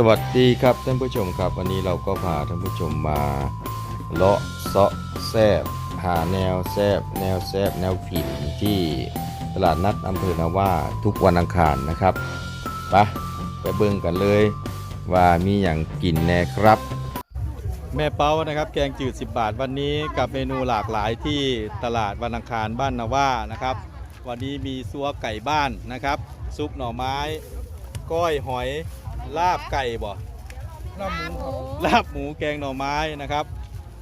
สวัสดีครับท่านผู้ชมครับ วันนี้เราก็พาท่านผู้ชมมาเลาะเซาะแซบหาแนวแซบแนวแซบแนวผินที่ตลาดนัดอำเภอนาว่าทุกวันอังคารนะครับไปไปเบิ่งกันเลยว่ามีอย่างกินแน่ครับ แม่เป้านะครับแกงจืด 10 บาทวันนี้กับเมนูหลากหลายที่ตลาดวันอังคารบ้านนาว่านะครับ วันนี้มีซัวไก่บ้านนะครับ ซุปหน่อไม้ ก้อยหอย ลาบไก่บ่ลาบหมูครับลาบหมูแกงหน่อไม้นะครับ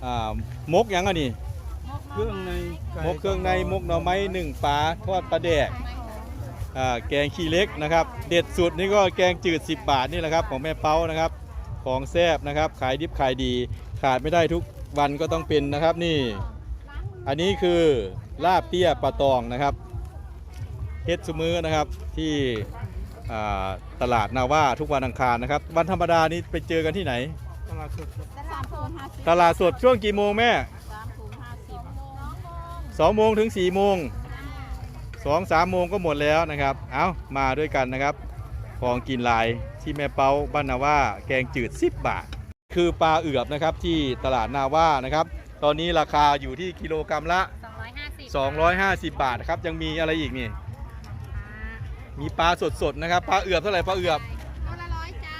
อ่ามกหยังอะนี่เครื่องในไก่มกเครื่องในมกหน่อไม้หนึ่งปลาทอดปลาแดกอ่าแกงขี้เล็กนะครับ เด็ดสุดนี่ก็แกงจืด 10 บาทนี่แหละครับของแม่เป้านะครับ ของแซ่บนะครับ ขายดิบขายดี ขาดไม่ได้ทุกวันก็ต้องเป็นนะครับนี่ อันนี้คือลาบเตี้ยปลาตองนะครับเฮ็ดซุมือนะครับที่อ่า ตลาดนาว่าทุกวันอังคารนะครับ วันธรรมดานี้ไปเจอกันที่ไหน ตลาดสดครับสามถุงห้าสิบตลาดสดช่วงกี่โมงแม่สามถุงห้าสิบสองโมงถึงสี่โมงสองสามโมงก็หมดแล้วนะครับ เอามาด้วยกันนะครับ ของกินลายที่แม่เปาบ้านนาว่าแกงจืด 10 บาท คือปลาเอือบนะครับที่ตลาดนาว่านะครับ ตอนนี้ราคาอยู่ที่กิโลกรรัมละสองร้อยห้าสิบ250 บาทนะครับ ยังมีอะไรอีกนี่ มีปลาสดๆนะครับปลาเอือบเท่าไหร่ปลาเอือบโลละร้อยจ้า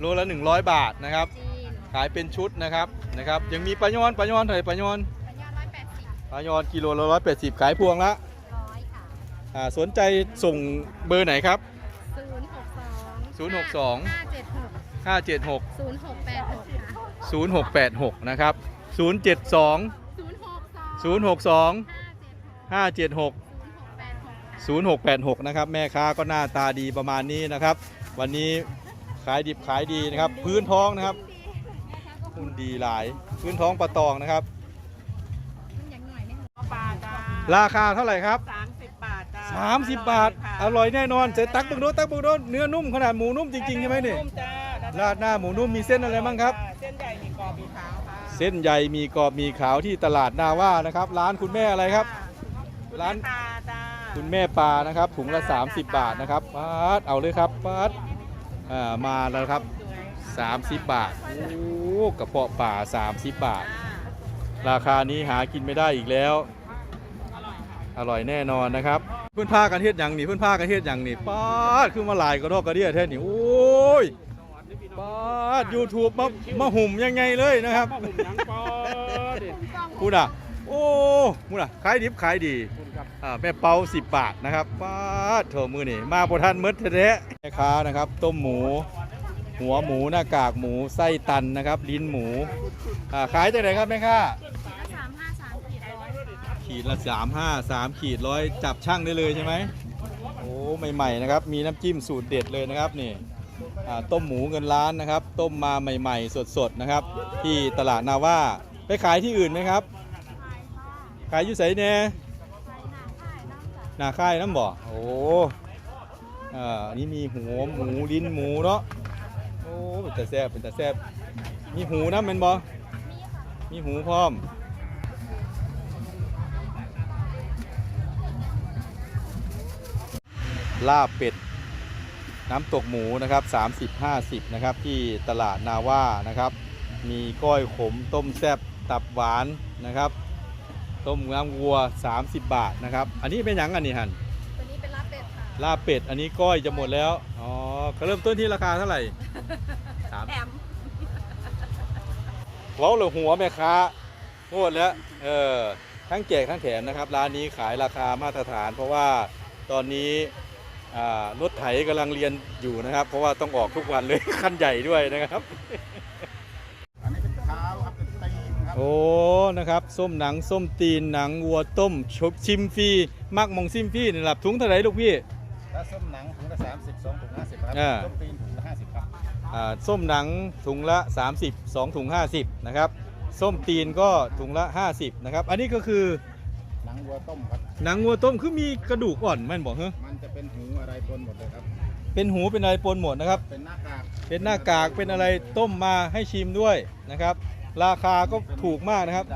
โลละ 100 บาทนะครับ จีนขายเป็นชุดนะครับนะครับยังมีปลาย้อนปลาย้อนเท่าไหร่ปลาย้อนปัญญาร้อยแปดสิบปลาย้อนกิโลละ180ขายพวงละร้อยค่ะอ่าสนใจส่งเบอร์ไหนครับ ศูนย์หกสอง062 ห้าเจ็ดหก576 ศูนย์หกแปดหกค่ะ0686นะครับ072 ศูนย์หกสอง062 ห้าเจ็ดหก576 0686 นะครับ แม่ค้าก็หน้าตาดีประมาณนี้นะครับ วันนี้ขายดิบขายดีนะครับ พื้นท้องนะครับหุ้นดีหลาย พื้นท้องปลาตองนะครับ อย่างหน่อยไหมคะปลาจ้าราคาเท่าไหร่ครับ สามสิบบาทจ้า30 บาท อร่อยแน่นอนเสร็จตักบึงโดนตักบึงโดนเนื้อนุ่มขนาดหมูนุ่มจริงๆใช่ไหมนี่นุ่มจ้าราดหน้าหมูนุ่มมีเส้นอะไรบ้างครับ เส้นใหญ่มีกรอบมีขาวค่ะเส้นใหญ่มีกรอบมีขาวที่ตลาดนาว่านะครับ ร้านคุณแม่อะไรครับ ร้านปลาจ้า คุณแม่ปลานะครับถุงละ30 บาทนะครับปาดเอาเลยครับปาดอ่ามาแล้วครับ 30 บาทโอ้กระเพาะป่า30 บาท ราคานี้หากินไม่ได้อีกแล้ว อร่อยแน่นอนนะครับ เพื่อนพากันเฮ็ดหยังนี่เพื่อนพากันเฮ็ดหยังนี่ปาดคือมาหลายกระดอกกระเดียแท้นี่โอ้ยปาด YouTube มามาหุ่มยังไงเลยนะครับหุ่มหนังปอดิพูดอะโอ้พูดอะขายดิบขายดีคุณครับอ่า แม่เปา10บาทนะครับป้าดโถมือนี่มาโปรทันมืดแท้ๆแม่ค้านะครับ ต้มหมู หัวหมูหน้ากากหมูไส้ตันนะครับ ลิ้นหมูอ่าขายจากไหนครับแม่ค้าสามห้าสามขีดร้อยขีดละ3 5 3ขีดร้อยจับช่างได้เลยใช่ไหมโอ้ใหม่ๆนะครับ มีน้ำจิ้มสูตรเด็ดเลยนะครับนี่อ่าต้มหมูเงินล้านนะครับ ต้มมาใหม่ ๆ สดๆนะครับ ที่ตลาดนาว่าไปขายที่อื่นไหมครับ ขายอยู่ไสแน่ห นาค่ายน้ำบ่อโอ้อ่าอันนี้มีหัวหมูลิ้นหมูเนาะโอ้เป็นตาแซบเป็นตาแซบมีหูน้ำเป็นบ่มีหูพร้อมลาบเป็ดน้ำตกหมูนะครับ 30-50 นะครับ ที่ตลาดนาว่านะครับ มีก้อยขมต้มแซบตับหวานนะครับ ต้มน้ำวัว 30 บาทนะครับ อันนี้เป็นหยังอันนี้หันตัวนี้เป็นลาบเป็ดค่ะลาบเป็ด อันนี้ก้อยจะหมดแล้ว อ๋อ ก็เริ่มต้นที่ราคาเท่าไหร่สามแถมเว้าเหลือหัวแม่ค้าโคตรแล้ว เออ ทั้งแจกทั้งแถมนะครับ ร้านนี้ขายราคามาตรฐาน เพราะว่าตอนนี้อ่ารถไถกำลังเรียนอยู่นะครับ เพราะว่าต้องออกทุกวันเลย คันใหญ่ด้วยนะครับ โอ้นะครับส้มหนังส้มตีนหนังวัวต้มชบชิมฟรีมักมองซิมฟรีนี่หลับถุงเท่าไหร่ลูกพี่ถ้าส้มหนังถุงละสามสิบสองถุงห้าสิบครับอ่าส้มตีนถุงละห้าสิบครับอ่าส้มหนังถุงละ 30 2ถุง50นะครับส้มตีนก็ถุงละ 50นะครับอันนี้ก็คือหนังวัวต้มครับหนังวัวต้มคือมีกระดูกอ่อนแมันบอกเหรอมันจะเป็นหูอะไรปนหมดเลยครับเป็นหูเป็นอะไรปนหมดนะครับ เป็นหน้ากากเป็นหน้ากากเป็นอะไรต้มมาให้ชิมด้วยนะครับ ราคาก็ถูกมากนะครับ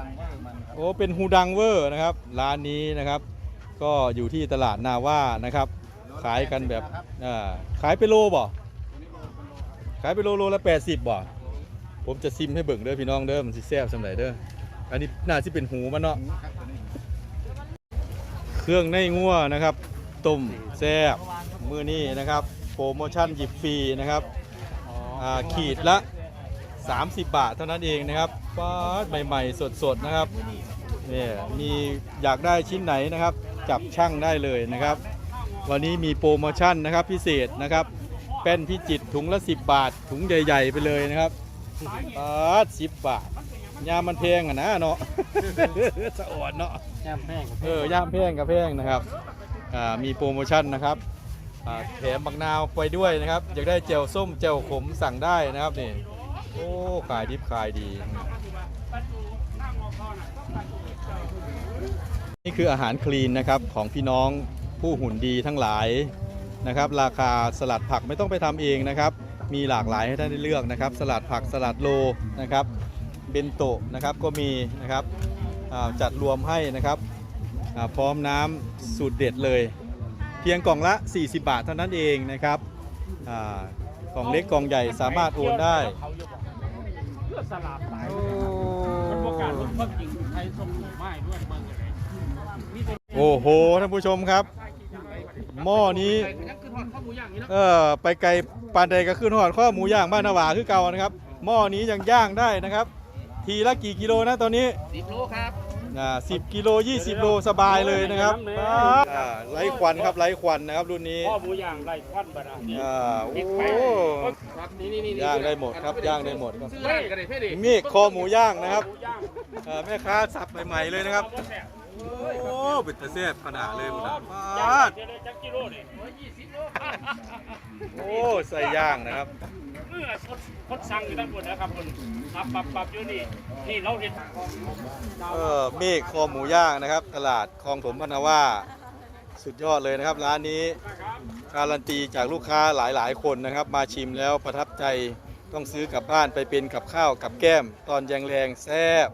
โอ้เป็นฮูดังเวอร์นะครับ ร้านนี้นะครับ ก็อยู่ที่ตลาดนาว่านะครับ ขายกันแบบอ่าขายเป็นโลบ่ขายไปโลโลละ 80บ่ผมจะซิมให้เบิ่งเด้อพี่น้องเด้อมันสิแซ่บสำไหนเด้ออันนี้น่าสิเป็นหูมันเนาะเครื่องในงัวนะครับต้มแซ่บมือนี้นะครับ โปรโมชั่นหยิบฟรีนะครับอ่าขีดละ 30 บาทเท่านั้นเองนะครับฟ้าดใหม่ๆ สดๆนะครับเนี่ยมีอยากได้ชิ้นไหนนะครับ จับช่างได้เลยนะครับ วันนี้มีโปรโมชั่นนะครับพิเศษนะครับแป้นพิจิตรถุงละ 10 บาท ถุงใหญ่ ๆ ไปเลยนะครับฟ้าด10บาทยามมันแพงอะนะเนาะสะอ่อนเนาะแก้มแห้งเออย่ามแพงกับแพงนะครับอ่ามีโปรโมชั่นนะครับอ่าแถมบักนาวไปด้วยนะครับอยากได้เจลส้มเจลขมสั่งได้นะครับนี่ โอ้ขายดิบขายดี นี่คืออาหารคลีนนะครับของพี่น้องผู้หุ่นดีทั้งหลายนะครับ ราคาสลัดผักไม่ต้องไปทำเองนะครับ มีหลากหลายให้ท่านได้เลือกนะครับ สลัดผักสลัดโลนะครับเบนโตะนะครับก็มีนะครับจัดรวมให้นะครับพร้อมน้ำสูตรเด็ดเลย เพียงกล่องละ 40 บาทเท่านั้นเองนะครับกล่องเล็กกล่องใหญ่สามารถโอนได้ พื่อสลับหลายมันประกาศลงความจริงไทยส่งไม้ด้วยเมืองอะไรมีแต่โอ้โหท่านผู้ชมครับ หม้อนี้ยังคือทอดข้าวหมูย่างนี่นะเออไปไกลปานใดก็ขึ้นหอดข้อหมูย่างบ้านนาวาคือเก่านะครับ หม้อนี้ยังย่างได้นะครับ ทีละกี่กิโลนะตอนนี้ สิบโลครับ อ่าสิบกิโล20โลสบายเลยนะครับอ่าไร้ควันครับไร้ควันนะครับรุ่นนี้ข้อหมูย่างไรควันบารานี่อ่าโอ้ครับนี่นี่นี่ย่างได้หมดครับย่างได้หมดครับซื้อร้านกันเลยเพ่ดิมีคอหมูย่างนะครับหมูย่างอ่าแม่ค้าสับใหม่ๆเลยนะครับเอาแซ่บโอ้เป็นตะเสียบขนาดเลยหมดย่าอะงเดี๋ยวได้จักกิโลนี่ร้อยยี่สิบโลโอ้ใส่ย่างนะครับ เมื่อคนคนสั่งอยู่ทั้งหมดนะครับคนปรับปรับปรับอยู่นี่นี่เราเห็นเออเมฆคอหมูย่างนะครับ ตลาดคลองถมพนาว่าสุดยอดเลยนะครับ ร้านนี้การันตีจากลูกค้าหลายๆ คนนะครับ มาชิมแล้วประทับใจต้องซื้อกลับบ้านไปเป็นกับข้าวกับแก้ม ตอนแยงแรงแซ่บ